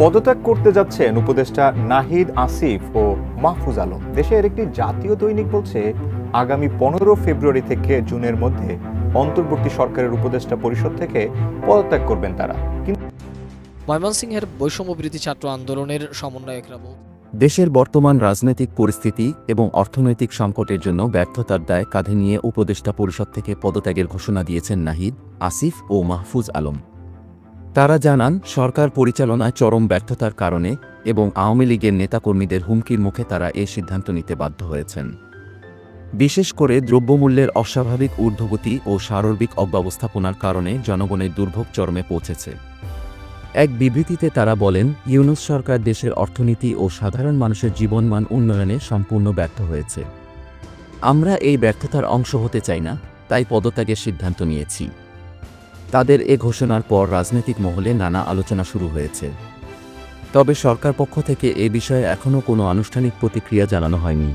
পদত্যাগ করতে যাচ্ছেন উপদেষ্টা নাহিদ আসিফ ও মাহফুজ আলম। দেশের একটি জাতীয় দৈনিক বলছে আগামী পনেরো ফেব্রুয়ারি থেকে জুনের মধ্যে অন্তর্বর্তী সরকারের উপদেষ্টা পরিষদ থেকে পদত্যাগ করবেন তারা। কিন্তু ময়মনসিংহের বৈষম্য বিরোধী ছাত্র আন্দোলনের সমন্বয়করা দেশের বর্তমান রাজনৈতিক পরিস্থিতি এবং অর্থনৈতিক সংকটের জন্য ব্যর্থতার দায় কাঁধে নিয়ে উপদেষ্টা পরিষদ থেকে পদত্যাগের ঘোষণা দিয়েছেন নাহিদ আসিফ ও মাহফুজ আলম। তারা জানান, সরকার পরিচালনায় চরম ব্যর্থতার কারণে এবং আওয়ামী লীগের নেতাকর্মীদের হুমকির মুখে তারা এ সিদ্ধান্ত নিতে বাধ্য হয়েছেন। বিশেষ করে দ্রব্যমূল্যের অস্বাভাবিক ঊর্ধ্বগতি ও সার্বিক অব্যবস্থাপনার কারণে জনগণের দুর্ভোগ চরমে পৌঁছেছে। এক বিবৃতিতে তারা বলেন, ইউনুস সরকার দেশের অর্থনীতি ও সাধারণ মানুষের জীবনমান উন্নয়নে সম্পূর্ণ ব্যর্থ হয়েছে। আমরা এই ব্যর্থতার অংশ হতে চাই না, তাই পদত্যাগের সিদ্ধান্ত নিয়েছি। তাদের এ ঘোষণার পর রাজনৈতিক মহলে নানা আলোচনা শুরু হয়েছে। তবে সরকার পক্ষ থেকে এ বিষয়ে এখনও কোনো আনুষ্ঠানিক প্রতিক্রিয়া জানানো হয়নি।